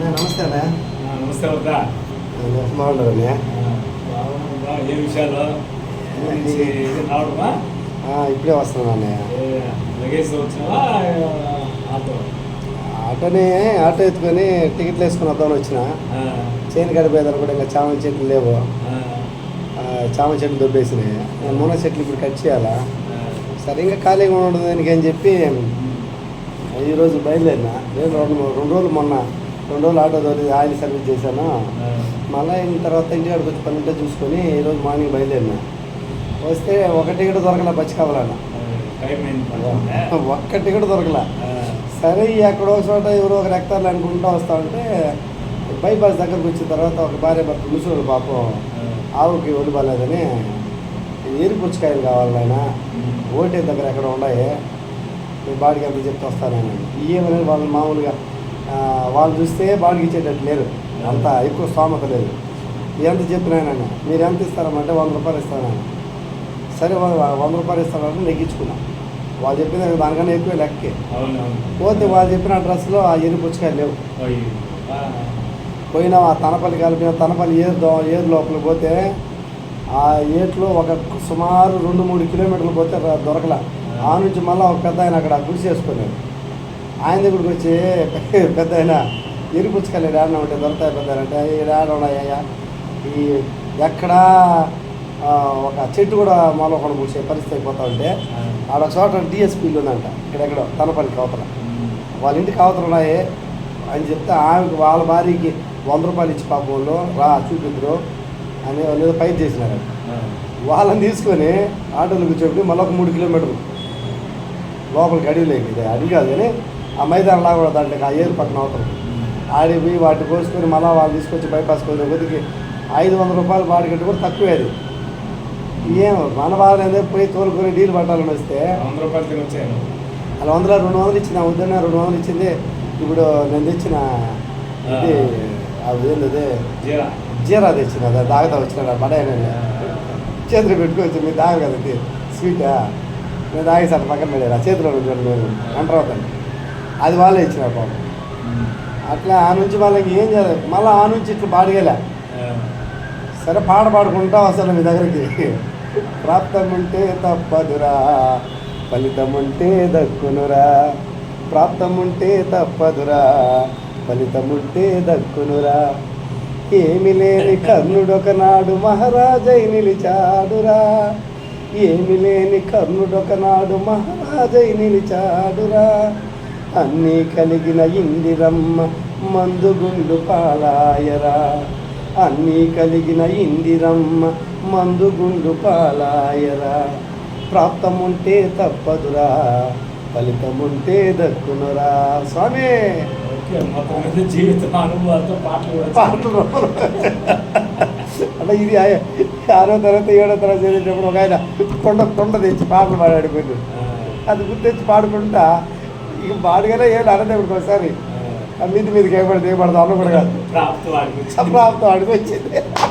అన్నయ్య నమస్తే అన్నయ్య నమస్తే బాగున్నారు అన్నయ్య ఏ విషయాలు ఇప్పుడే వస్తున్నాను అన్నయ్య ఆటోనే ఆటో ఎత్తుకొని టికెట్లు వేసుకుని వద్దామని వచ్చిన. చేను గడిపోయేదారు కూడా ఇంకా చామ చెట్లు లేవు. చామ చెట్లు దొబ్బేసినాయి. నేను మున చెట్లు ఇప్పుడు కట్ చేయాలా? సరే ఇంకా ఖాళీగా ఉండదు దానికి అని చెప్పి ఈరోజు బయలుదేరిన. నేను రెండు రెండు రోజులు మొన్న రెండు రోజులు ఆటో తోలి ఆయిల్ సర్వీస్ చేశాను? మళ్ళీ అయిన తర్వాత ఇంటికాడికి వచ్చి పని ఉంటే చూసుకొని ఈరోజు మార్నింగ్ బయలుదేరిన. వస్తే ఒక టికెట్ దొరకలే పచ్చి కావాలన్న టైం అయింది పడుతుందా? ఒక్క టికెట్ దొరకలే. సరే ఎక్కడో చోట ఎవరో ఒక రెక్తార్లు అనుకుంటా వస్తా ఉంటే బైపాస్ దగ్గరకు వచ్చిన తర్వాత ఒక భార్య భర్త ముసలి పాపం ఆవుకి ఒడి బాగాలేదని ఏరు పుచ్చకాయలు కావాలి ఆయన ఓటే దగ్గర ఎక్కడ ఉన్నాయి మీ బాడికి ఎంత చెప్తే వస్తానని. ఏమనేది వాళ్ళు మామూలుగా వాళ్ళు చూస్తే బాడికి ఇచ్చేటట్టు లేరు. అంత ఎక్కువ స్తోమత లేదు. ఎంత చెప్పినాయన మీరు ఎంత ఇస్తారమంటే వంద రూపాయలు ఇస్తానని సరే వంద రూపాయలు ఇస్తానంటే నెగ్గించుకున్నా వాళ్ళు చెప్పిన దానికన్నా ఎక్కువ లెక్కే. పోతే వాళ్ళు చెప్పిన అడ్రస్లో ఆ ఎరు పుచ్చకాయలు లేవు. పోయినా ఆ తనపల్లి కలిపిన తనపల్లి ఏరు దో ఏరు లోపలికి పోతే ఆ ఏట్లో ఒక సుమారు రెండు మూడు కిలోమీటర్లు పోతే దొరకల. ఆ. నుంచి మళ్ళీ ఒక పెద్ద ఆయన అక్కడ గుడి చేసుకున్నాడు ఆయన దగ్గరికి వచ్చి పెద్ద ఆయన ఎరుపుచ్చుకెళ్ళి ఆడిన ఉంటే దొరుకుతాయి పెద్ద అంటే ఉన్నాయ్యా ఈ ఎక్కడా ఒక చెట్టు కూడా మాలో ఒకటి పూసే పరిస్థితి అయిపోతా ఉంటే ఆడ చోట డిఎస్పీలు ఉందంట ఇక్కడెక్కడో తనపల్లికి అవతల వాళ్ళ ఇంటికి అవతల ఉన్నాయి. అని చెప్తే ఆమెకు వాళ్ళ భార్యకి వంద రూపాయలు ఇచ్చి పాపంలో రా చూపిద్దరు. అని వాళ్ళు ఫైట్ చేసినారు. వాళ్ళని తీసుకొని ఆటోలో కూర్చోబెట్టి మళ్ళీ ఒక మూడు కిలోమీటర్లు. లోపలికి అడవిలోకి అడవి కాదు కానీ ఆ మైదానం లాగా కూడా దాంట్లో ఆ ఏరు పక్కన అవతల ఉమ్, ఆడి పోయి వాటిని కోసుకొని మళ్ళీ వాళ్ళు తీసుకొచ్చి బైపాస్ కొన్ని కొద్దికి ఐదు వందల రూపాయలు బాడిగట్టు కూడా తక్కువే అది. ఏం మన బాధ పోయి తోలుకొని డీల్ పట్టాలని వస్తే వంద రూపాయలు తిని వచ్చాను అలా వందల రెండు వందలు ఇచ్చింది వద్దన్న రెండు వందలు ఇచ్చింది. ఇప్పుడు నేను తెచ్చిన ఇది అది అదే జీరా. జీరా తెచ్చిన అది తాగుతా వచ్చిన పడాయన చేతులు పెట్టుకోవచ్చు మీరు తాగు కదా ఇది స్వీటా? నేను తాగేసాను పక్కన పెట్టాను ఆ చేతిలో నుంచి నేను. ఎంటర్ అవుతాను అది వాళ్ళే ఇచ్చిన పాపం. అట్లా ఆ నుంచి వాళ్ళకి ఏం చేయాలి? మళ్ళీ ఆ నుంచి ఇట్లా పాడగలే సరే పాట పాడుకుంటా వస్తాను మీ దగ్గరికి. ప్రాప్తం ఉంటే తప్పదురా ఫలితం ఉంటే దక్కునురా. ప్రాప్తం ఉంటే తప్పదురా ఫలితం ఉంటే దక్కునురా. ఏమి లేని కర్ణుడొకనాడు మహారాజై నిలిచాడురా. ఏమి లేని కర్ణుడొకనాడు మహారాజై నిలిచాడురా. అన్నీ కలిగిన ఇందిరమ్మ మందుగుండు పాలాయరా. అన్నీ కలిగిన ఇందిరమ్మ మందుగుండు పాలాయరా. ప్రాప్తముంటే తప్పదురా ఫలితముంటే దక్కునురా. స్వామి! పాటలు అంటే ఇది ఆరో తరగతి ఏడో తరగతి చదివేటప్పుడు ఒక ఆయన కొండ కొండ తెచ్చి పాటలు పాడాడు కొన్ని ఆ, అది గుర్తెచ్చి పాడుకుంటా ఇక పాడగానే ఏం అనదే ఇప్పుడు ఒకసారి. మీది మీదకి ఏపడి దిగబడతాం అన్న కూడా కాదు. ప్రాప్తి వాడికి